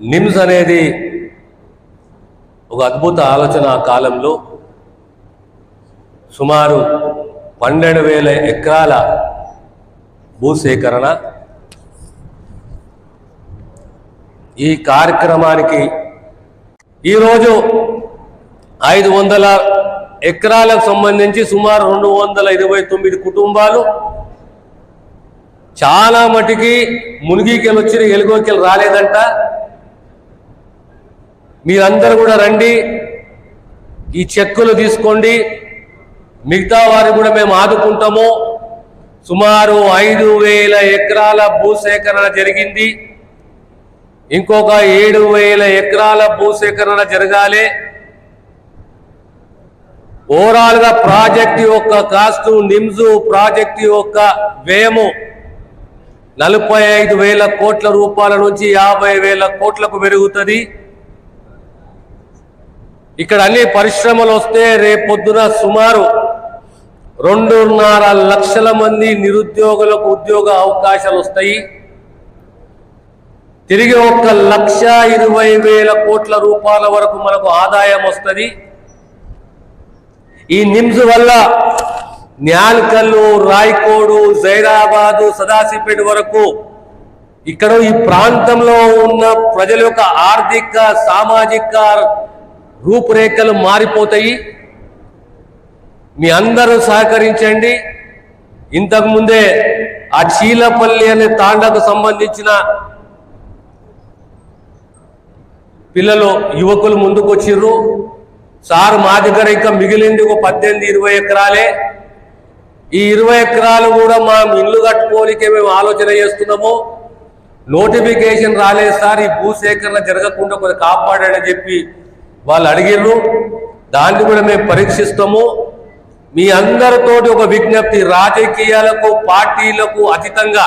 నిమ్స్ అనేది ఒక అద్భుత ఆలోచన ఆ కాలంలో సుమారు పన్నెండు వేల ఎకరాల భూసేకరణ ఈ కార్యక్రమానికి ఈరోజు ఐదు వందల ఎకరాలకు సంబంధించి సుమారు రెండు వందల ఇరవై తొమ్మిది కుటుంబాలు చాలా మటుకి మునిగికెళ్ళి వచ్చి ఎలుగోకెళ్ళి రాలేదంట. మీరందరూ కూడా రండి. ఈ చెక్కులు తీసుకోండి. మిగతా వారిని కూడా మేము ఆదుకుంటాము. సుమారు ఐదు వేల ఎకరాల భూసేకరణ జరిగింది. ఇంకొక ఏడు వేల ఎకరాల భూసేకరణ జరగాలి. ఓవరాల్గా ప్రాజెక్ట్ యొక్క కాస్ట్ నిమ్స్ ప్రాజెక్ట్ యొక్క వ్యయము నలభై ఐదు వేల కోట్ల రూపాయల నుంచి యాభై వేల కోట్లకు పెరుగుతుంది. ఇక్కడ అన్ని పరిశ్రమలు వస్తే రేపొద్దున సుమారు రెండున్నర లక్షల మంది నిరుద్యోగులకు ఉద్యోగ అవకాశాలు వస్తాయి. తిరిగి ఒక లక్ష ఇరవై వేల కోట్ల రూపాయల వరకు మనకు ఆదాయం వస్తుంది. ఈ నిమ్స్ వల్ల న్యాల్కల్లు రాయకోడు జైరాబాదు సదాశివపేట వరకు ఇక్కడ ఈ ప్రాంతంలో ఉన్న ప్రజల యొక్క ఆర్థిక సామాజిక రూపురేఖలు మారిపోతాయి. మీ అందరూ సహకరించండి. ఇంతకుముందే ఆ చీలపల్లి అనే తాండకు సంబంధించిన పిల్లలు యువకులు ముందుకు వచ్చిర్రు సార్ మా దగ్గర ఇంకా మిగిలింది ఒక పద్దెనిమిది ఇరవై ఎకరాలే. ఈ ఇరవై ఎకరాలు కూడా మా ఇల్లు కట్టుకోనికే మేము ఆలోచన చేస్తున్నాము. నోటిఫికేషన్ రాలేదు సార్ ఈ భూసేకరణ జరగకుండా కొంచెం కాపాడని చెప్పి వాళ్ళు అడిగిర్రు దాన్ని కూడా మేము పరీక్షిస్తాము. మీ అందరితోటి ఒక విజ్ఞప్తి రాజకీయాలకు పార్టీలకు అతీతంగా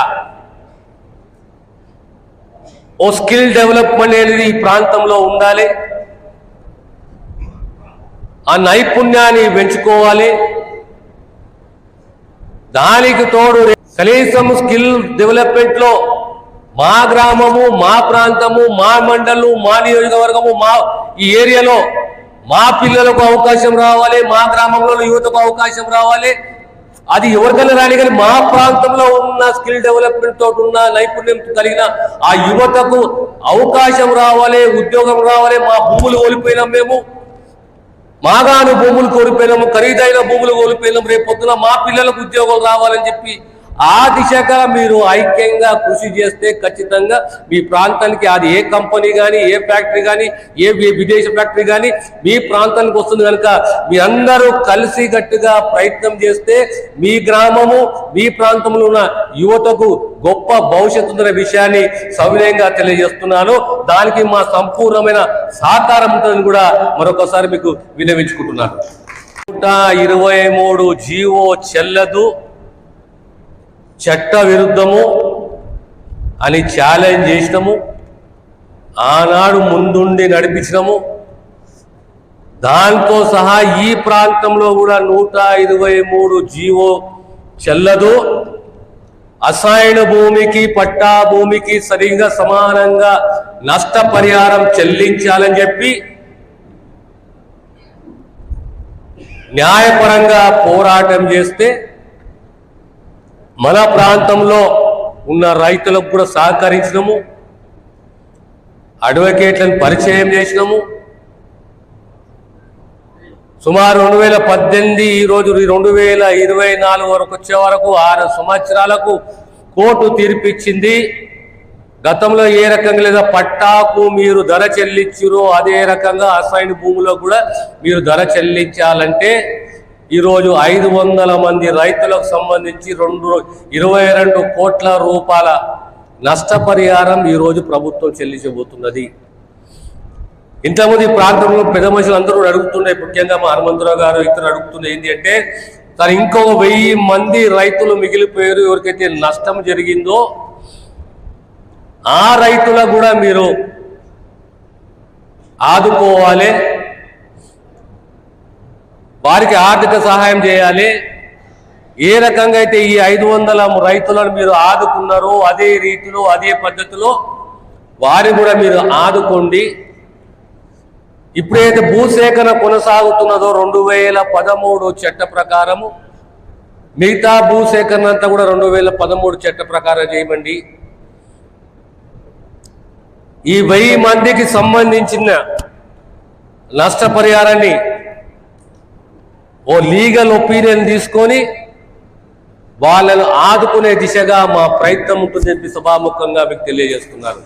ఓ స్కిల్ డెవలప్మెంట్ అనేది ఈ ప్రాంతంలో ఉండాలి. ఆ నైపుణ్యాన్ని పెంచుకోవాలి. దానికి తోడు కనీసం స్కిల్ డెవలప్మెంట్లో మా గ్రామము మా ప్రాంతము మా మండలు మా నియోజకవర్గము మా ఈ ఏరియాలో మా పిల్లలకు అవకాశం రావాలి మా గ్రామంలో యువతకు అవకాశం రావాలి. అది ఎవరికైనా రాని కానీ మా ప్రాంతంలో ఉన్న స్కిల్ డెవలప్మెంట్ తోటి ఉన్న నైపుణ్యం కలిగిన ఆ యువతకు అవకాశం రావాలి ఉద్యోగం రావాలి. మా భూములు కోల్పోయినాం మేము. మాగాను భూములు కోల్పోయినాము ఖరీదైన భూములు కోల్పోయినాం. రేపు పొద్దున మా పిల్లలకు ఉద్యోగాలు రావాలని చెప్పి ఆ దిశగా మీరు ఐక్యంగా కృషి చేస్తే ఖచ్చితంగా మీ ప్రాంతానికి అది ఏ కంపెనీ కానీ ఏ ఫ్యాక్టరీ కానీ ఏ విదేశ ఫ్యాక్టరీ కానీ మీ ప్రాంతానికి వస్తుంది కనుక మీరందరూ కలిసిగట్టుగా కలిసి గట్టుగా ప్రయత్నం చేస్తే మీ గ్రామము మీ ప్రాంతంలో ఉన్న యువతకు గొప్ప భవిష్యత్తు ఉందనే విషయాన్ని సవినయంగా తెలియజేస్తున్నాను. దానికి మా సంపూర్ణమైన సహకారం ఉంటుందని కూడా మరొకసారి మీకు విన్నవించుకుంటున్నాను. నూట ఇరవై మూడు జీవో చెల్లదు. చట్ట విరుద్ధము అని ఛాలెంజ్ చేసినాము ఆనాడు ముందుండి నడిపించినాము దాంతో సహా ఈ ప్రాంతంలో కూడా నూట ఇరవై మూడు జీవో చెల్లదు. అసాయన భూమికి పట్టా భూమికి సరిగ్గా సమానంగా నష్టపరిహారం చెల్లించాలని చెప్పి న్యాయపరంగా పోరాటం చేస్తే మన ప్రాంతంలో ఉన్న రైతులకు కూడా సహకరించినము అడ్వకేట్లను పరిచయం చేసినాము. సుమారు రెండు వేల పద్దెనిమిది ఈ రోజు రెండు వేల ఇరవై నాలుగు వరకు వచ్చే వరకు ఆరు సంవత్సరాలకు కోర్టు తీర్పిచ్చింది. గతంలో ఏ రకంగా లేదా పట్టాకు మీరు ధర చెల్లించురో అదే రకంగా అసైన్ భూమిలో కూడా మీరు ధర చెల్లించాలంటే ఈరోజు ఐదు వందల మంది రైతులకు సంబంధించి రెండు ఇరవై రెండు కోట్ల రూపాయల నష్టపరిహారం ఈరోజు ప్రభుత్వం చెల్లించబోతున్నది. ఇంతకుముందు ఈ ప్రాంతంలో పెద్ద మనుషులు అందరూ అడుగుతుండే ముఖ్యంగా మా హనుమంతరావు గారు ఇతరు అడుగుతుండే ఏంటి అంటే తను ఇంకో వెయ్యి మంది రైతులు మిగిలిపోయారు ఎవరికైతే నష్టం జరిగిందో ఆ రైతులకు కూడా మీరు ఆదుకోవాలి. వారికి ఆర్థిక సహాయం చేయాలి. ఏ రకంగా అయితే ఈ ఐదు వందల రైతులను మీరు ఆదుకున్నారో అదే రీతిలో అదే పద్ధతిలో వారిని కూడా మీరు ఆదుకోండి. ఇప్పుడైతే భూసేకరణ కొనసాగుతున్నదో రెండు వేల పదమూడు చట్ట ప్రకారము. మిగతా భూసేకరణ అంతా కూడా రెండు వేల పదమూడు చట్ట ప్రకారం చేయమండి. ఈ వెయ్యి మందికి సంబంధించిన నష్టపరిహారాన్ని ఓ లీగల్ ఒపీనియన్ తీసుకొని వాళ్ళను ఆదుకునే దిశగా మా ప్రయత్నం ఉంటుందని చెప్పి సభాముఖంగా మీకు తెలియజేస్తున్నారు